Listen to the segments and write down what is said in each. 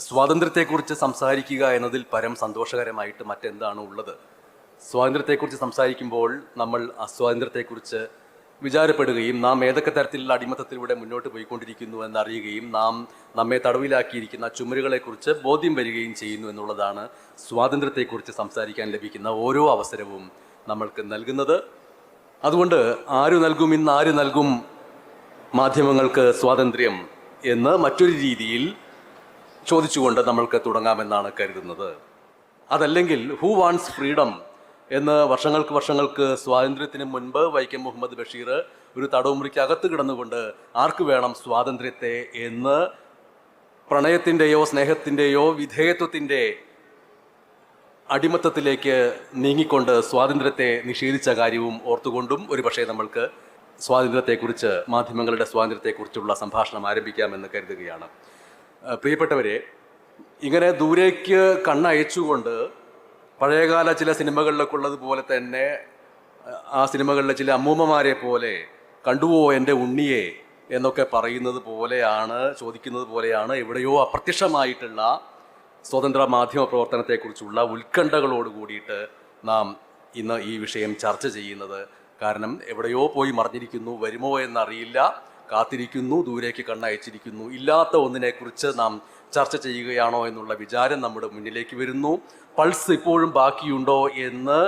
സ്വാതന്ത്ര്യത്തെക്കുറിച്ച് സംസാരിക്കുക എന്നതിൽ പരം സന്തോഷകരമായിട്ട് മറ്റെന്താണ് ഉള്ളത്? സ്വാതന്ത്ര്യത്തെക്കുറിച്ച് സംസാരിക്കുമ്പോൾ നമ്മൾ അസ്വാതന്ത്ര്യത്തെക്കുറിച്ച് വിചാരപ്പെടുകയും നാം ഏതൊക്കെ തരത്തിലുള്ള അടിമത്തത്തിലൂടെ മുന്നോട്ട് പോയിക്കൊണ്ടിരിക്കുന്നു എന്നറിയുകയും നാം നമ്മെ തടവിലാക്കിയിരിക്കുന്ന ചുമരുകളെക്കുറിച്ച് ബോധ്യം വരികയും ചെയ്യുന്നു എന്നുള്ളതാണ് സ്വാതന്ത്ര്യത്തെക്കുറിച്ച് സംസാരിക്കാൻ ലഭിക്കുന്ന ഓരോ അവസരവും നമ്മൾക്ക് നൽകുന്നത്. അതുകൊണ്ട് ആര് നൽകും ഇന്ന് ആര് നൽകും മാധ്യമങ്ങൾക്ക് സ്വാതന്ത്ര്യം എന്ന് മറ്റൊരു രീതിയിൽ ചോദിച്ചുകൊണ്ട് നമ്മൾക്ക് തുടങ്ങാമെന്നാണ് കരുതുന്നത്. അതല്ലെങ്കിൽ ഹൂ വാണ്ട്സ് ഫ്രീഡം എന്ന് വർഷങ്ങൾക്ക് വർഷങ്ങൾക്ക് സ്വാതന്ത്ര്യത്തിന് മുൻപ് വൈക്കം മുഹമ്മദ് ബഷീർ ഒരു തടവുമുറിക്ക് അകത്ത് കിടന്നുകൊണ്ട് ആർക്ക് വേണം സ്വാതന്ത്ര്യത്തെ എന്ന് പ്രണയത്തിന്റെയോ സ്നേഹത്തിന്റെയോ വിധേയത്വത്തിന്റെ അടിമത്തത്തിലേക്ക് നീങ്ങിക്കൊണ്ട് സ്വാതന്ത്ര്യത്തെ നിഷേധിച്ച കാര്യവും ഓർത്തുകൊണ്ടും ഒരുപക്ഷെ നമ്മൾക്ക് സ്വാതന്ത്ര്യത്തെക്കുറിച്ച് മാധ്യമങ്ങളുടെ സ്വാതന്ത്ര്യത്തെക്കുറിച്ചുള്ള സംഭാഷണം ആരംഭിക്കാമെന്ന് കരുതുകയാണ്. പ്രിയപ്പെട്ടവരെ ഇങ്ങനെ ദൂരേക്ക് കണ്ണയച്ചുകൊണ്ട് പഴയകാല ചില സിനിമകളിലൊക്കെ ഉള്ളതുപോലെ തന്നെ ആ സിനിമകളിലെ ചില അമ്മൂമ്മമാരെ പോലെ കണ്ടുവോ എന്റെ ഉണ്ണിയെ എന്നൊക്കെ പറയുന്നത് പോലെയാണ് ചോദിക്കുന്നത് പോലെയാണ് എവിടെയോ അപ്രത്യക്ഷമായിട്ടുള്ള സ്വതന്ത്ര മാധ്യമ പ്രവർത്തനത്തെക്കുറിച്ചുള്ള ഉത്കണ്ഠകളോട് കൂടിയിട്ട് നാം ഇന്ന് ഈ വിഷയം ചർച്ച ചെയ്യുന്നത്. കാരണം എവിടെയോ പോയി മറിഞ്ഞിരിക്കുന്നു വരുമോ എന്നറിയില്ല. കാത്തിരിക്കുന്നു ദൂരേക്ക് കണ്ണയച്ചിരിക്കുന്നു. ഇല്ലാത്ത ഒന്നിനെക്കുറിച്ച് നാം ചർച്ച ചെയ്യുകയാണോ എന്നുള്ള വിചാരം നമ്മുടെ മുന്നിലേക്ക് വരുന്നു. പൾസ് ഇപ്പോഴും ബാക്കിയുണ്ടോ എന്ന്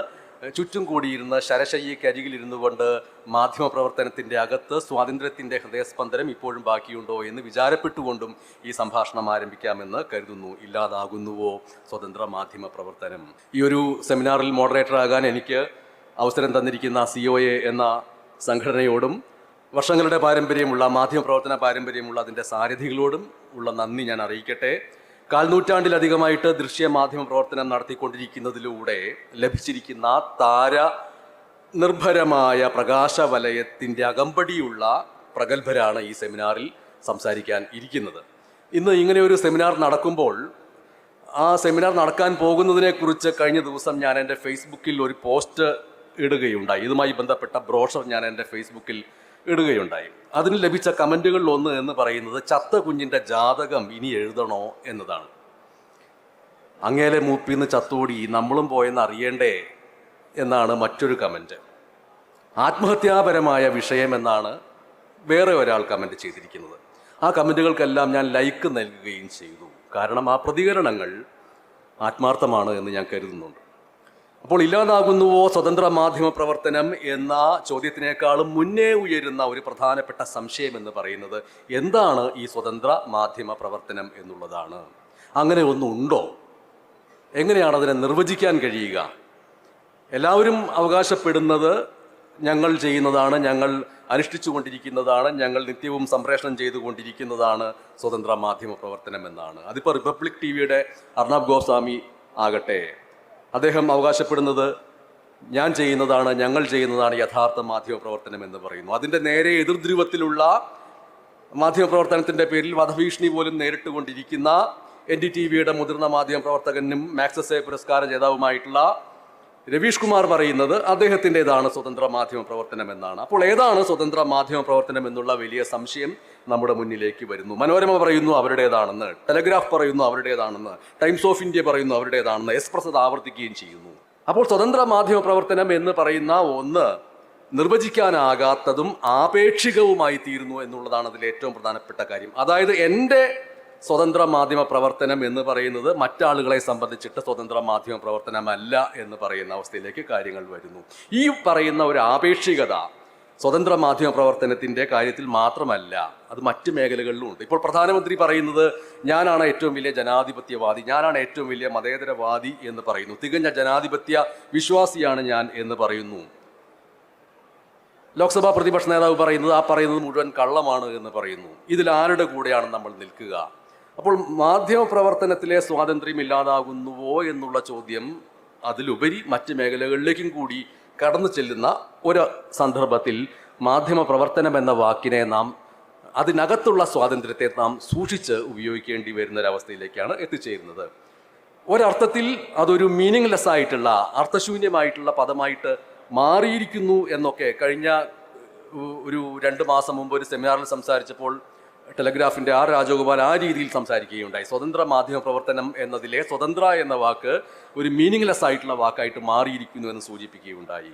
ചുറ്റും കൂടിയിരുന്ന കൂടിയിരുന്ന് ശരശയ്യക്കരികിലിരുന്നു കൊണ്ട് മാധ്യമപ്രവർത്തനത്തിന്റെ അകത്ത് സ്വാതന്ത്ര്യത്തിന്റെ ഹൃദയസ്പന്ദനം ഇപ്പോഴും ബാക്കിയുണ്ടോ എന്ന് വിചാരപ്പെട്ടുകൊണ്ടും ഈ സംഭാഷണം ആരംഭിക്കാമെന്ന് കരുതുന്നു. ഇല്ലാതാകുന്നുവോ സ്വതന്ത്ര മാധ്യമ പ്രവർത്തനം ഈ ഒരു സെമിനാറിൽ മോഡറേറ്റർ ആകാൻ എനിക്ക് അവസരം തന്നിരിക്കുന്ന സി എ എന്ന സംഘടനയോടും വർഷങ്ങളുടെ പാരമ്പര്യമുള്ള മാധ്യമപ്രവർത്തന പാരമ്പര്യമുള്ള അതിന്റെ സാരഥികളോടും ഉള്ള നന്ദി ഞാൻ അറിയിക്കട്ടെ. കാൽനൂറ്റാണ്ടിലധികമായിട്ട് ദൃശ്യ മാധ്യമ പ്രവർത്തനം നടത്തിക്കൊണ്ടിരിക്കുന്നതിലൂടെ ലഭിച്ചിരിക്കുന്ന താര നിർഭരമായ പ്രകാശ വലയത്തിന്റെ അകമ്പടിയുള്ള പ്രഗത്ഭരാണ് ഈ സെമിനാറിൽ സംസാരിക്കാൻ ഇരിക്കുന്നത്. ഇന്ന് ഇങ്ങനെ ഒരു സെമിനാർ നടക്കുമ്പോൾ ആ സെമിനാർ നടക്കാൻ പോകുന്നതിനെക്കുറിച്ച് കഴിഞ്ഞ ദിവസം ഞാൻ എന്റെ ഫേസ്ബുക്കിൽ ഒരു പോസ്റ്റ് ഇടുകയുണ്ടായി. ഇതുമായി ബന്ധപ്പെട്ട ബ്രോഷർ ഞാൻ എന്റെ ഫേസ്ബുക്കിൽ ഇടുകയുണ്ടായി. അതിന് ലഭിച്ച കമന്റുകളിൽ ഒന്ന് എന്ന് പറയുന്നത് ചത്ത കുഞ്ഞിന്റെ ജാതകം ഇനി എഴുതണോ എന്നതാണ്. അങ്ങേലെ മൂപ്പിന്ന് ചത്തോടി നമ്മളും പോയെന്ന് അറിയണ്ടേ എന്നാണ് മറ്റൊരു കമന്റ് ആത്മഹത്യാപരമായ വിഷയമെന്നാണ് വേറെ ഒരാൾ കമന്റ് ചെയ്തിരിക്കുന്നത്. ആ കമന്റുകൾക്കെല്ലാം ഞാൻ ലൈക്ക് നൽകുകയും ചെയ്തു. കാരണം ആ പ്രതികരണങ്ങൾ ആത്മാർത്ഥമാണ് എന്ന് ഞാൻ കരുതുന്നുണ്ട്. അപ്പോൾ ഇല്ലാതാകുന്നുവോ സ്വതന്ത്ര മാധ്യമ പ്രവർത്തനം എന്ന ചോദ്യത്തിനേക്കാളും മുന്നേ ഉയരുന്ന ഒരു പ്രധാനപ്പെട്ട സംശയം എന്ന് പറയുന്നത് എന്താണ് ഈ സ്വതന്ത്ര മാധ്യമ പ്രവർത്തനം എന്നുള്ളതാണ്. അങ്ങനെ ഒന്നുണ്ടോ എങ്ങനെയാണ് അതിനെ നിർവചിക്കാൻ കഴിയുക? എല്ലാവരും അവകാശപ്പെടുന്നത് ഞങ്ങൾ ചെയ്യുന്നതാണ് ഞങ്ങൾ അനുഷ്ഠിച്ചു കൊണ്ടിരിക്കുന്നതാണ് ഞങ്ങൾ നിത്യവും സംപ്രേഷണം ചെയ്തുകൊണ്ടിരിക്കുന്നതാണ് സ്വതന്ത്ര മാധ്യമ പ്രവർത്തനം എന്നാണ്. അതിപ്പോൾ റിപ്പബ്ലിക് ടി വിയുടെ അർണബ് ഗോസ്വാമി ആകട്ടെ. അദ്ദേഹം അവകാശപ്പെടുന്നത് ഞാൻ ചെയ്യുന്നതാണ് ഞങ്ങൾ ചെയ്യുന്നതാണ് യഥാർത്ഥ മാധ്യമപ്രവർത്തനം എന്ന് പറയുന്നു. അതിന്റെ നേരെ എതിർധ്രുവത്തിലുള്ള മാധ്യമപ്രവർത്തനത്തിന്റെ പേരിൽ വധഭീഷണി പോലും നേരിട്ടുകൊണ്ടിരിക്കുന്ന എൻ ഡി ടി വിയുടെ മുതിർന്ന മാധ്യമപ്രവർത്തകനും പ്രവർത്തകനും മാക്സസെ പുരസ്കാര ജേതാവുമായിട്ടുള്ള രവീഷ് കുമാർ പറയുന്നത് അദ്ദേഹത്തിന്റെതാണ് സ്വതന്ത്ര മാധ്യമ പ്രവർത്തനം എന്നാണ്. അപ്പോൾ ഏതാണ് സ്വതന്ത്ര മാധ്യമ പ്രവർത്തനം എന്നുള്ള വലിയ സംശയം നമ്മുടെ മുന്നിലേക്ക് വരുന്നു. മനോരമ പറയുന്നു അവരുടേതാണെന്ന് ടെലഗ്രാഫ് പറയുന്നു അവരുടേതാണെന്ന് ടൈംസ് ഓഫ് ഇന്ത്യ പറയുന്നു അവരുടേതാണെന്ന് എക്സ്പ്രസ് അത് ആവർത്തിക്കുകയും ചെയ്യുന്നു. അപ്പോൾ സ്വതന്ത്ര മാധ്യമ പ്രവർത്തനം എന്ന് പറയുന്ന ഒന്ന് നിർവചിക്കാനാകാത്തതും ആപേക്ഷികവുമായി തീരുന്നു എന്നുള്ളതാണ് അതിൽ ഏറ്റവും പ്രധാനപ്പെട്ട കാര്യം. അതായത് എന്റെ സ്വതന്ത്ര മാധ്യമ പ്രവർത്തനം എന്ന് പറയുന്നത് മറ്റാളുകളെ സംബന്ധിച്ചിട്ട് സ്വതന്ത്ര മാധ്യമ പ്രവർത്തനമല്ല എന്ന് പറയുന്ന അവസ്ഥയിലേക്ക് കാര്യങ്ങൾ വരുന്നു. ഈ പറയുന്ന ഒരു ആപേക്ഷികത സ്വതന്ത്ര മാധ്യമ പ്രവർത്തനത്തിന്റെ കാര്യത്തിൽ മാത്രമല്ല അത് മറ്റ് മേഖലകളിലും ഉണ്ട്. ഇപ്പോൾ പ്രധാനമന്ത്രി പറയുന്നത് ഞാനാണ് ഏറ്റവും വലിയ ജനാധിപത്യവാദി ഞാനാണ് ഏറ്റവും വലിയ മതേതരവാദി എന്ന് പറയുന്നു. തികഞ്ഞ ജനാധിപത്യ വിശ്വാസിയാണ് ഞാൻ എന്ന് പറയുന്നു. ലോക്സഭാ പ്രതിപക്ഷ നേതാവ് പറയുന്നത് ആ പറയുന്നത് മുഴുവൻ കള്ളമാണ് എന്ന് പറയുന്നു. ഇതിൽ ആരുടെ കൂടെയാണ് നമ്മൾ നിൽക്കുക? അപ്പോൾ മാധ്യമ പ്രവർത്തനത്തിലെ സ്വാതന്ത്ര്യം ഇല്ലാതാകുന്നുവോ എന്നുള്ള ചോദ്യം അതിലുപരി മറ്റ് മേഖലകളിലേക്കും കൂടി കടന്നു ചെല്ലുന്ന ഒരു സന്ദർഭത്തിൽ മാധ്യമ പ്രവർത്തനം എന്ന വാക്കിനെ നാം അതിനകത്തുള്ള സ്വാതന്ത്ര്യത്തെ നാം സൂക്ഷിച്ച് ഉപയോഗിക്കേണ്ടി വരുന്ന ഒരവസ്ഥയിലേക്കാണ് എത്തിച്ചേരുന്നത്. ഒരർത്ഥത്തിൽ അതൊരു മീനിങ്ലെസ് ആയിട്ടുള്ള അർത്ഥശൂന്യമായിട്ടുള്ള പദമായിട്ട് മാറിയിരിക്കുന്നു എന്നൊക്കെ കഴിഞ്ഞ ഒരു രണ്ട് മാസം മുമ്പ് ഒരു സെമിനാറിൽ സംസാരിച്ചപ്പോൾ ടെലഗ്രാഫിന്റെ ആർ രാജഗോപാൽ ആ രീതിയിൽ സംസാരിക്കുകയുണ്ടായി. സ്വതന്ത്ര മാധ്യമ പ്രവർത്തനം എന്നതിലെ സ്വതന്ത്ര എന്ന വാക്ക് ഒരു മീനിങ്ലെസ് ആയിട്ടുള്ള വാക്കായിട്ട് മാറിയിരിക്കുന്നു എന്ന് സൂചിപ്പിക്കുകയുണ്ടായി.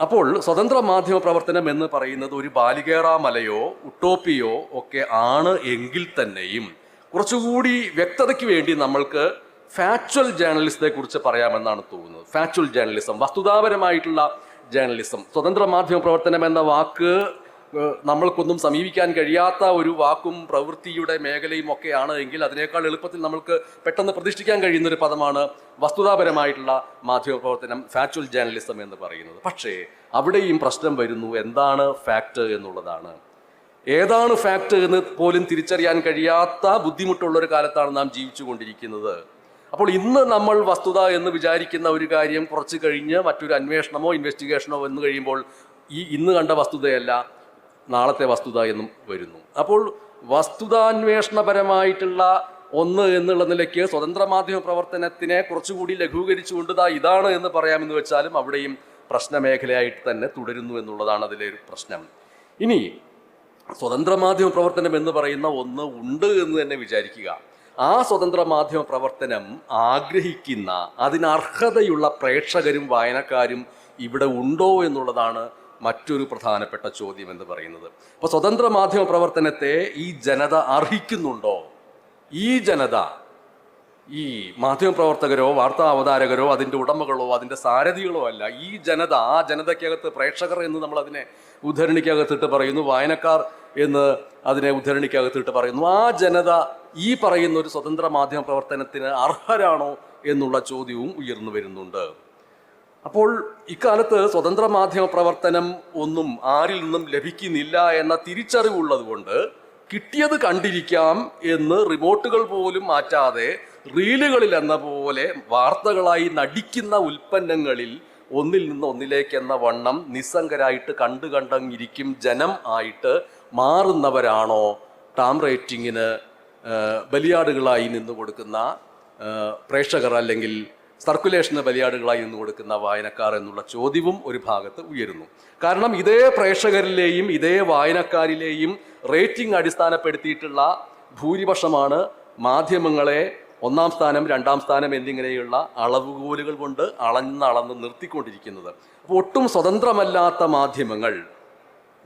അപ്പോൾ സ്വതന്ത്ര മാധ്യമ പ്രവർത്തനം എന്ന് പറയുന്നത് ഒരു ബാലികേറ മലയോ ഉട്ടോപ്പിയോ ഒക്കെ ആണ് എങ്കിൽ തന്നെയും കുറച്ചുകൂടി വ്യക്തതയ്ക്ക് വേണ്ടി നമ്മൾക്ക് ഫാക്ച്വൽ ജേർണലിസത്തെ കുറിച്ച് പറയാമെന്നാണ് തോന്നുന്നത്. ഫാക്ച്വൽ ജേർണലിസം വസ്തുതാപരമായിട്ടുള്ള ജേർണലിസം സ്വതന്ത്ര മാധ്യമ പ്രവർത്തനം എന്ന വാക്ക് നമ്മൾക്കൊന്നും സമീപിക്കാൻ കഴിയാത്ത ഒരു വാക്കും പ്രവൃത്തിയുടെ മേഖലയും ഒക്കെയാണ് എങ്കിൽ അതിനേക്കാൾ എളുപ്പത്തിൽ നമ്മൾക്ക് പെട്ടെന്ന് പ്രതിഷ്ഠിക്കാൻ കഴിയുന്ന ഒരു പദമാണ് വസ്തുതാപരമായിട്ടുള്ള മാധ്യമപ്രവർത്തനം ഫാക്ച്വൽ ജേർണലിസം എന്ന് പറയുന്നത്. പക്ഷേ അവിടെയും പ്രശ്നം വരുന്നു എന്താണ് ഫാക്റ്റ് എന്നുള്ളതാണ്. ഏതാണ് ഫാക്റ്റ് എന്ന് പോലും തിരിച്ചറിയാൻ കഴിയാത്ത ബുദ്ധിമുട്ടുള്ള ഒരു കാലത്താണ് നാം ജീവിച്ചു കൊണ്ടിരിക്കുന്നത് അപ്പോൾ ഇന്ന് നമ്മൾ വസ്തുത എന്ന് വിചാരിക്കുന്ന ഒരു കാര്യം കുറച്ച് കഴിഞ്ഞ് മറ്റൊരു അന്വേഷണമോ ഇൻവെസ്റ്റിഗേഷനോ വന്നു കഴിയുമ്പോൾ ഈ ഇന്ന് കണ്ട വസ്തുതയല്ല നാളത്തെ വസ്തുത എന്നും വരുന്നു. അപ്പോൾ വസ്തുതാന്വേഷണപരമായിട്ടുള്ള ഒന്ന് എന്നുള്ള നിലയ്ക്ക് സ്വതന്ത്ര മാധ്യമ പ്രവർത്തനത്തിനെ കുറച്ചുകൂടി ലഘൂകരിച്ചുകൊണ്ട് ദാ ഇതാണ് എന്ന് പറയാമെന്ന് വെച്ചാലും അവിടെയും പ്രശ്നമേഖലയായിട്ട് തന്നെ തുടരുന്നു എന്നുള്ളതാണ് അതിലെ ഒരു പ്രശ്നം. ഇനി സ്വതന്ത്ര മാധ്യമ പ്രവർത്തനം എന്ന് പറയുന്ന ഒന്ന് ഉണ്ട് എന്ന് തന്നെ വിചാരിക്കുക. ആ സ്വതന്ത്ര മാധ്യമ പ്രവർത്തനം ആഗ്രഹിക്കുന്ന അതിനർഹതയുള്ള പ്രേക്ഷകരും വായനക്കാരും ഇവിടെ ഉണ്ടോ എന്നുള്ളതാണ് മറ്റൊരു പ്രധാനപ്പെട്ട ചോദ്യം എന്ന് പറയുന്നത്. അപ്പൊ സ്വതന്ത്ര മാധ്യമ പ്രവർത്തനത്തെ ഈ ജനത അർഹിക്കുന്നുണ്ടോ? ഈ ജനത ഈ മാധ്യമ പ്രവർത്തകരോ വാർത്താ അവതാരകരോ അതിന്റെ ഉടമകളോ അതിന്റെ സാരഥികളോ അല്ല ഈ ജനത ആ ജനതയ്ക്കകത്ത് പ്രേക്ഷകർ എന്ന് നമ്മൾ അതിനെ ഉദ്ധരണിക്കകത്തിട്ട് പറയുന്നു വായനക്കാർ എന്ന് അതിനെ ഉദ്ധരണിക്കകത്തിട്ട് പറയുന്നു. ആ ജനത ഈ പറയുന്ന ഒരു സ്വതന്ത്ര മാധ്യമ പ്രവർത്തനത്തിന് അർഹരാണോ എന്നുള്ള ചോദ്യവും ഉയർന്നു വരുന്നുണ്ട്. അപ്പോൾ ഇക്കാലത്ത് സ്വതന്ത്ര മാധ്യമ പ്രവർത്തനം ഒന്നും ആരിൽ നിന്നും ലഭിക്കുന്നില്ല എന്ന തിരിച്ചറിവുള്ളതുകൊണ്ട് കിട്ടിയത് കണ്ടിരിക്കാം എന്ന് റിമോട്ടുകൾ പോലും മാറ്റാതെ റീലുകളിൽ എന്ന പോലെ വാർത്തകളായി നടിക്കുന്ന ഉൽപ്പന്നങ്ങളിൽ ഒന്നിൽ നിന്ന് ഒന്നിലേക്ക് എന്ന വണ്ണം നിസ്സംഗരായിട്ട് കണ്ടു കണ്ടങ്ങിരിക്കും ജനം ആയിട്ട് മാറുന്നവരാണോ ടാം റേറ്റിങ്ങിന് ബലിയാടുകളായി നിന്ന് കൊടുക്കുന്ന പ്രേക്ഷകർ അല്ലെങ്കിൽ സർക്കുലേഷന് ബലിയാടുകളായി നിന്ന് കൊടുക്കുന്ന വായനക്കാർ എന്നുള്ള ചോദ്യവും ഒരു ഭാഗത്ത് ഉയരുന്നു. കാരണം ഇതേ പ്രേക്ഷകരിലെയും ഇതേ വായനക്കാരിലെയും റേറ്റിംഗ് അടിസ്ഥാനപ്പെടുത്തിയിട്ടുള്ള ഭൂരിപക്ഷമാണ് മാധ്യമങ്ങളെ ഒന്നാം സ്ഥാനം രണ്ടാം സ്ഥാനം എന്നിങ്ങനെയുള്ള അളവുകോലുകൾ കൊണ്ട് അളന്നളന്ന് നിർത്തിക്കൊണ്ടിരിക്കുന്നത്. അപ്പോൾ ഒട്ടും സ്വതന്ത്രമല്ലാത്ത മാധ്യമങ്ങൾ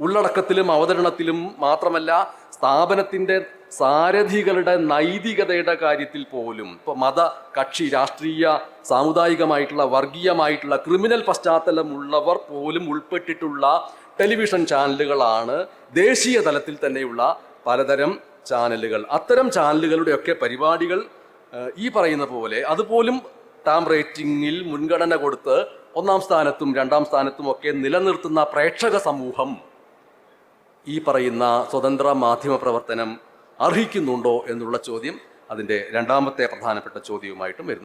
ഉള്ളടക്കത്തിലും അവതരണത്തിലും മാത്രമല്ല സ്ഥാപനത്തിന്റെ സാരഥികളുടെ നൈതികതയുടെ കാര്യത്തിൽ പോലും ഇപ്പൊ മത കക്ഷി രാഷ്ട്രീയ സാമുദായികമായിട്ടുള്ള വർഗീയമായിട്ടുള്ള ക്രിമിനൽ പശ്ചാത്തലമുള്ളവർ പോലും ഉൾപ്പെട്ടിട്ടുള്ള ടെലിവിഷൻ ചാനലുകളാണ് ദേശീയ തലത്തിൽ തന്നെയുള്ള പലതരം ചാനലുകൾ. അത്തരം ചാനലുകളുടെയൊക്കെ പരിപാടികൾ ഈ പറയുന്ന പോലെ അതുപോലും ടാം റേറ്റിംഗിൽ മുൻഗണന കൊടുത്ത് ഒന്നാം സ്ഥാനത്തും രണ്ടാം സ്ഥാനത്തും ഒക്കെ നിലനിർത്തുന്ന പ്രേക്ഷക സമൂഹം ഈ പറയുന്ന സ്വതന്ത്ര മാധ്യമ പ്രവർത്തനം അർഹിക്കുന്നുണ്ടോ എന്നുള്ള ചോദ്യം അതിന്റെ രണ്ടാമത്തെ പ്രധാനപ്പെട്ട ചോദ്യവുമായിട്ടും വരുന്നു